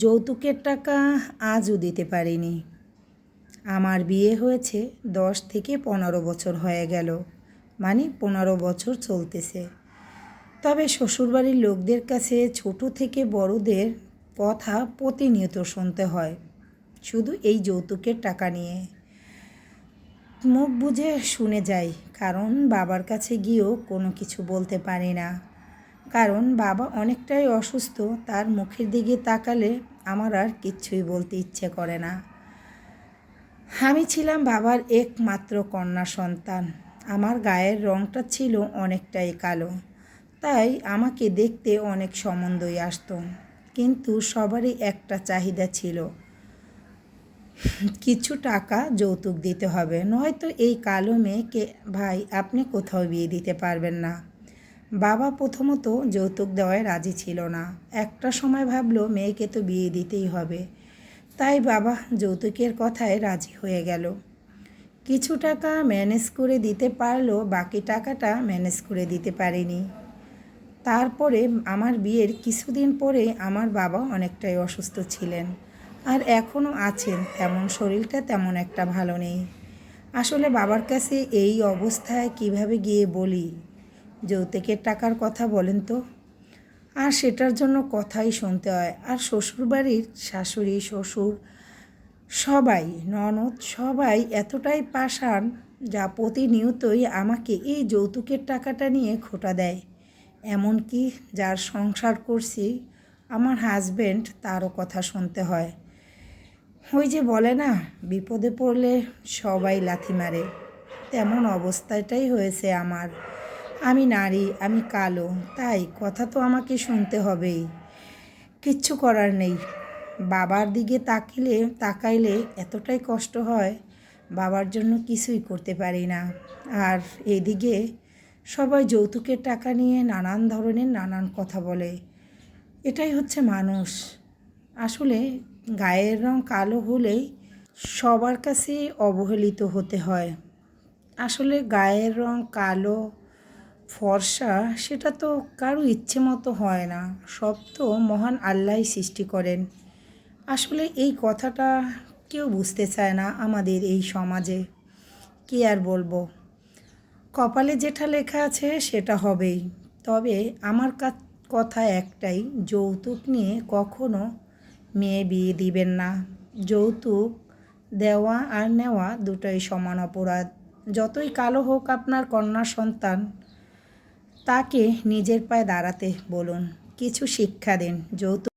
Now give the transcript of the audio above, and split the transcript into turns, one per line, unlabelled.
যৌতুকের টাকা আজও দিতে পারিনি। আমার বিয়ে হয়েছে দশ থেকে পনেরো বছর হয়ে গেল মানে পনেরো বছর চলতেছে। তবে শ্বশুরবাড়ির লোকদের কাছে ছোট থেকে বড়দের কথা প্রতিনিয়ত শুনতে হয়, শুধু এই যৌতুকের টাকা নিয়ে। মুখ বুঝে শুনে যাই, কারণ বাবার কাছে গিয়েও কোনো কিছু বলতে পারি না। কারণ বাবা অনেকটাই অসুস্থ, তার মুখের দিকে তাকালে আমার আর কিচ্ছুই বলতে ইচ্ছে করে না। আমি ছিলাম বাবার একমাত্র কন্যা সন্তান। আমার গায়ের রঙটা ছিল অনেকটাই কালো, তাই আমাকে দেখতে অনেক সম্বন্ধই আসতো, কিন্তু সবারই একটা চাহিদা ছিল। কিছু টাকা যৌতুক দিতে হবে, নয়তো এই কালো মেয়েকে, ভাই, আপনি কোথাও বিয়ে দিতে পারবেন না। বাবা প্রথমত যৌতুক দেওয়ায় রাজি ছিল না। একটা সময় ভাবলো, মেয়েকে তো বিয়ে দিতেই হবে। তাই বাবা যৌতুকের কথায় রাজি হয়ে গেল। কিছু টাকা ম্যানেজ করে দিতে পারল, বাকি টাকাটা ম্যানেজ করে দিতে পারিনি। তারপরে আমার বিয়ের কিছুদিন পরে আমার বাবা অনেকটাই অসুস্থ ছিলেন আর এখনও আছেন। তেমন শরীরটা তেমন একটা ভালো নেই। আসলে বাবার কাছে এই অবস্থায় কীভাবে গিয়ে বলি? যৌতুকের টাকার কথা বলেন তো। আর সেটার জন্য কথাই শুনতে হয়। আর শ্বশুরবাড়ির শাশুড়ি, শ্বশুর সবাই, ননদ সবাই এতটাই পাষাণ যা প্রতিনিয়তই আমাকে এই যৌতুকের টাকাটা নিয়ে খোটা দেয়। এমনকি যার সংসার করছি, আমার হাজব্যান্ড তারও কথা শুনতে হয়। ওই যে বলে না, বিপদে পড়লে সবাই লাথি মারে। তেমন অবস্থাটাই হয়েছে আমার। আমি নারী, আমি কালো, তাই কথা তো আমাকে শুনতে হবেই। কিচ্ছু করার নেই। বাবার দিকে তাকিলে, তাকাইলে এতটাই কষ্ট হয়, বাবার জন্য কিছুই করতে পারি না। আর এদিকে সবাই যৌতুকের টাকা নিয়ে নানান ধরনের নানান কথা বলে। এটাই হচ্ছে মানুষ। আসলে গায়ের রং কালো হলেই সবার কাছে অবহেলিত হতে হয়। আসলে গায়ের রং কালো ফর্সা, সেটা তো কারও ইচ্ছে মতো হয় না। সব তো মহান আল্লাহই সৃষ্টি করেন। আসলে এই কথাটা কেউ বুঝতে চায় না আমাদের এই সমাজে। কি আর বলব? কপালে যেটা লেখা আছে সেটা হবেই। তবে আমার কথা একটাই, যৌতুক নিয়ে কখনো মেয়ে বিয়ে দিবেন না। যৌতুক দেওয়া আর নেওয়া দুটোই সমান অপরাধ। যতই কালো হোক আপনার কন্যা সন্তান তাকে নিজের পায়ে দাঁড়াতে বলুন কিছু শিক্ষা দিন যৌতুক